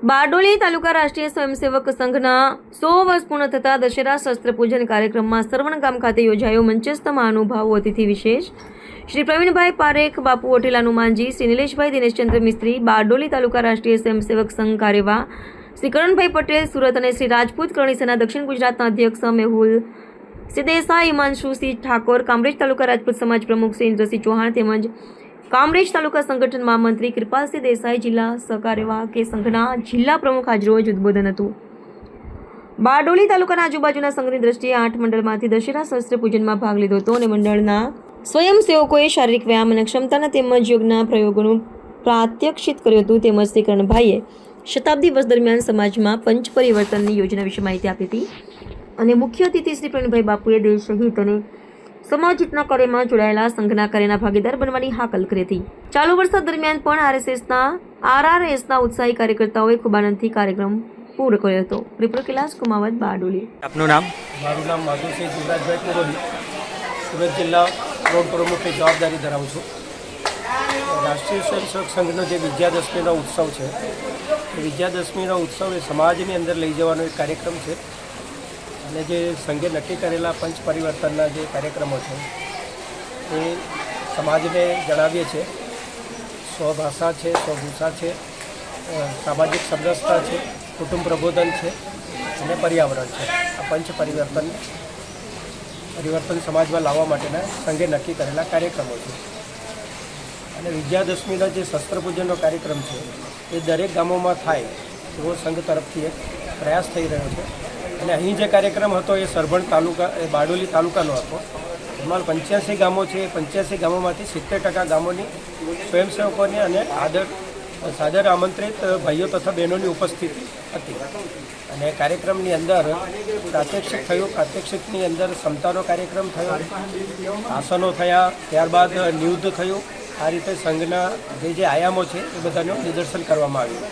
બારડોલી તાલુકા રાષ્ટ્રીય સ્વયંસેવક સંઘના સો વર્ષ પૂર્ણ થતા દશેરા શસ્ત્ર પૂજન કાર્યક્રમમાં સરવણગામ ખાતે યોજાયો મંચસ્થ મહાનુભાવો અતિથિ વિશેષ. શ્રી પ્રવીણભાઈ પારેખ, બાપુ હોટેલ હનુમાનજી શ્રી નિલેશભાઈ દિનેશચંદ્ર મિસ્ત્રી, બારડોલી તાલુકા રાષ્ટ્રીય સ્વયંસેવક સંઘ કાર્યવાહ, શ્રી કરણભાઈ પટેલ, સુરત અને શ્રી રાજપૂત કરણી સેના દક્ષિણ ગુજરાતના અધ્યક્ષ મેહુલ સિદેસા હિમાંશુસિંહ ઠાકોર, કામરેજ તાલુકા રાજપૂત સમાજ પ્રમુખ શ્રી ઇન્દ્રસિંહ ચૌહાણ તેમજ કામરેજ તાલુકા સંગઠન મહામંત્રી કૃપાલસિંહ દેસાઈ જિલ્લા સહકાર્યવાહ કે સંઘના જિલ્લા પ્રમુખ હાજરોજ ઉદબોધન હતું. બારડોલી તાલુકાના આજુબાજુના સંઘની દ્રષ્ટિએ આઠ મંડળમાંથી દશેરા શસ્ત્ર પૂજનમાં ભાગ લીધો હતો અને મંડળના સ્વયંસેવકોએ શારીરિક વ્યાયામ અને ક્ષમતાના તેમજ યોગના પ્રયોગોનું પ્રાત્યક્ષિત કર્યું હતું. તેમજ શ્રી કરણભાઈએ શતાબ્દી વર્ષ દરમિયાન સમાજમાં પંચ પરિવર્તનની યોજના વિશે માહિતી આપી હતી. અને મુખ્ય અતિથિ શ્રી પ્રવીણભાઈ બાપુએ દેશ સહિત અને સમાજ હિતના કાર્યમાં જોડાયેલા સંઘના કાર્યના ભાગીદાર બનવાની હાકલ કરી હતી. ચાલુ વર્ષ દરમિયાન પણ આરએસએસના આરઆરએસના ઉત્સાહી કાર્યકર્તાઓએ ખૂબ આનંદથી કાર્યક્રમ પૂરો કર્યો હતો. રિપોર્ટ કૈલાસ કુમાવત બારડોલી. આપનું નામ? મારું નામ માધુસિંહ જીવરાજભાઈ કુરોલી. સુરત જિલ્લા રોડ પ્રમુખની જવાબદારી ધરાવું છું. રાષ્ટ્રીય સ્વયંસેવક સંઘનો જે વિજયાદશમીનો ઉત્સવ છે વિદ્યાદશમીનો ઉત્સવ એ સમાજની અંદર લઈ જવાનો એક કાર્યક્રમ છે. અને જે સંઘે નક્કી કરેલા પંચ પરિવર્તનના જે કાર્યક્રમો છે, એ સમાજને જણાવીએ છીએ. સ્વભાષા છે, સ્વભૂષા છે સામાજિક સમરસતા છે, કુટુંબ પ્રબોધન છે અને પર્યાવરણ છે. આ પંચ પરિવર્તન પરિવર્તન સમાજમાં લાવવા માટેના સંઘે નક્કી કરેલા કાર્યક્રમો છે. અને વિજયાદશમીના જે શસ્ત્રપૂજનનો કાર્યક્રમ છે, એ દરેક ગામોમાં થાય એવો સંઘ તરફથી એક પ્રયાસ થઈ રહ્યો છે. અને અહીં જે કાર્યક્રમ હતો એ સરભણ તાલુકા, એ બારડોલી તાલુકાનો હતો. એમાં પંચ્યાસી ગામો છે. એ પંચ્યાસી ગામોમાંથી સિત્તેર ટકા ગામોની સ્વયંસેવકોની અને આદર, સાદર આમંત્રિત ભાઈઓ તથા બહેનોની ઉપસ્થિતિ હતી. અને કાર્યક્રમની અંદર પ્રાત્યક્ષિક થયું. પ્રાત્યક્ષિકની અંદર ક્ષમતાનો કાર્યક્રમ થયો. આસનો થયા. ત્યારબાદ નિયુદ્ધ થયું. આ રીતે સંઘના જે જે આયામો છે એ બધાનું નિદર્શન કરવામાં આવ્યું.